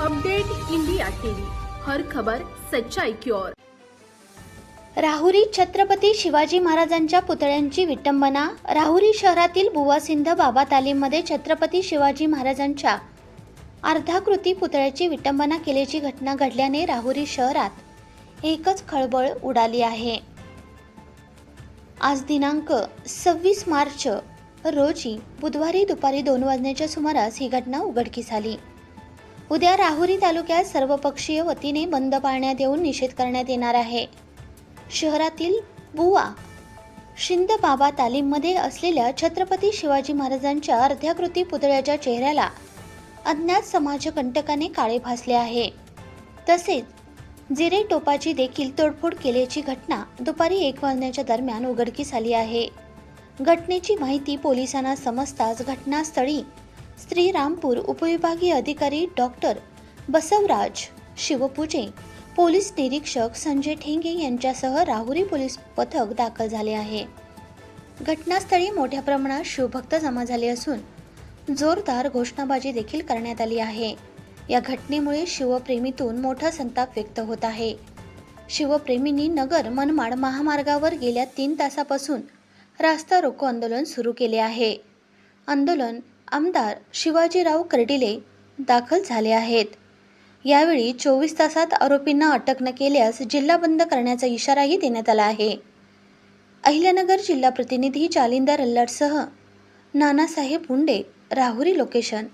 Update India TV. हर खबर सच्चाई की ओर. राहुरी छत्रपती शिवाजी महाराजांच्या पुतळ्यांची विटंबना राहुरी शहरातील बुवासिंध बाबा तालीममध्ये छत्रपती शिवाजी महाराजांच्या अर्धाकृती पुतळ्याची विटंबना केल्याची घटना घडल्याने राहुरी शहरात एकच खळबळ उडाली आहे. आज दिनांक सव्वीस मार्च रोजी बुधवारी दुपारी दोन वाजण्याच्या सुमारास ही घटना उघडकीस आली. उद्या राहुरी तालुक्यात सर्वपक्षीय वतीने बंद पाळण्यात येऊन निषेध करण्यात येणार आहे. शहरातील बुवा शिंद बाबा तालीममध्ये असलेल्या छत्रपती शिवाजी महाराजांच्या अर्ध्याकृती पुतळ्याच्या चेहऱ्याला अज्ञात समाजकंटकाने काळे भासले आहे. तसेच जिरे टोपाची देखील तोडफोड केल्याची घटना दुपारी एक वाजण्याच्या दरम्यान उघडकीस आली आहे. घटनेची माहिती पोलिसांना समजताच घटनास्थळी श्रीरामपूर उपविभागीय अधिकारी डॉक्टर बसवराज शिवपूजे पोलीस निरीक्षक संजय ठेंगे यांच्यासह राहुरी पोलीस पथक दाखल झाले आहे. घटनास्थळी मोठ्या प्रमाणात शिवभक्त जमा झाले असून जोरदार घोषणाबाजी देखील करण्यात आली आहे. या घटनेमुळे शिवप्रेमीतून मोठा संताप व्यक्त होत आहे. शिवप्रेमींनी नगर मनमाड महामार्गावर गेल्या तीन तासापासून रास्ता रोको आंदोलन सुरू केले आहे. आंदोलन आमदार शिवाजीराव कर्डिले दाखल झाले आहेत. यावेळी चोवीस तासात आरोपींना अटक न केल्यास जिल्हा बंद करण्याचा इशाराही देण्यात आला आहे. अहिल्यानगर जिल्हा प्रतिनिधी जालिंदर अल्लाडसह नानासाहेब हुंडे राहुरी लोकेशन